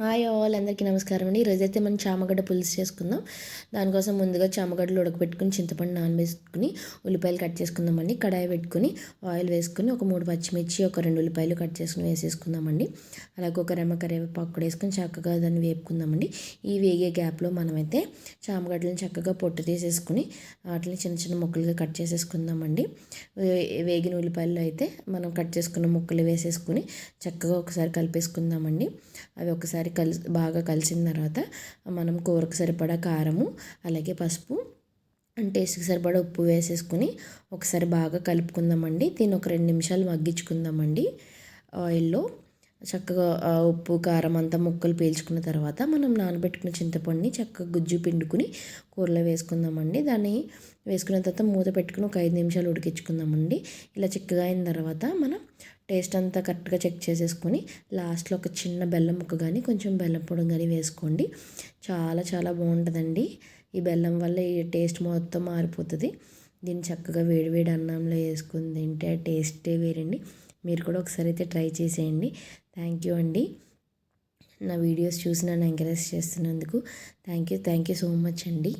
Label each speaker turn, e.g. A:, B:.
A: Hi all అందరికీ నమస్కారం అండి. ఈరోజైతే మనం చామగడ్డ పులుసు చేసుకుందాం. దానికోసం ముందుగా చామగడ్డలు ఉడకబెట్టుకుని చింతపండు నానబెట్టుకుని ఉల్లిపాయలు కట్ చేసుకుందామండి. కడాయి పెట్టుకుని ఆయిల్ వేసుకుని ఒక మూడు పచ్చిమిర్చి ఒక రెండు ఉల్లిపాయలు కట్ చేసుకుని వేసేసుకుందామండి. అలాగే ఒక రెమ్మ కరివేపాకు కూడా వేసుకొని చక్కగా దాన్ని వేపుకుందామండి. ఈ వేగే గ్యాప్లో మనమైతే చామగడ్డలను చక్కగా పొట్టు తీసేసుకుని వాటిని చిన్న చిన్న ముక్కలుగా కట్ చేసేసుకుందామండి. వేగిన ఉల్లిపాయలు అయితే మనం కట్ చేసుకున్న ముక్కలు వేసేసుకుని చక్కగా ఒకసారి కలిపేసుకుందామండి. అవి ఒకసారి ఒకసారి కలిసి బాగా కలిసిన తర్వాత మనం కూరకు సరిపడా కారము అలాగే పసుపు టేస్ట్కి సరిపడా ఉప్పు వేసేసుకుని ఒకసారి బాగా కలుపుకుందామండి. దీన్ని ఒక రెండు నిమిషాలు మగ్గించుకుందామండి. ఆయిల్లో చక్కగా ఉప్పు కారం అంతా ముక్కలు పీల్చుకున్న తర్వాత మనం నానబెట్టుకున్న చింతపండుని చక్కగా గుజ్జు పిండుకుని కూరలో వేసుకుందామండి. దాన్ని వేసుకున్న తర్వాత మూత పెట్టుకుని ఒక ఐదు నిమిషాలు ఉడికించుకుందామండి. ఇలా చిక్కగా అయిన తర్వాత మనం టేస్ట్ అంతా కరెక్ట్గా చెక్ చేసేసుకొని లాస్ట్లో ఒక చిన్న బెల్లం ముక్క కానీ కొంచెం బెల్లం పొడి కానీ వేసుకోండి. చాలా చాలా బాగుంటుందండి. ఈ బెల్లం వల్ల ఈ టేస్ట్ మొత్తం మారిపోతుంది. దీన్ని చక్కగా వేడివేడి అన్నంలో వేసుకుని తింటే టేస్టే వేరండి. మీరు కూడా ఒకసారి అయితే ట్రై చేసేయండి. థ్యాంక్ యూ అండి. నా వీడియోస్ చూసి నన్ను ఎంకరేజ్ చేస్తున్నందుకు thank you thank you so much అండి.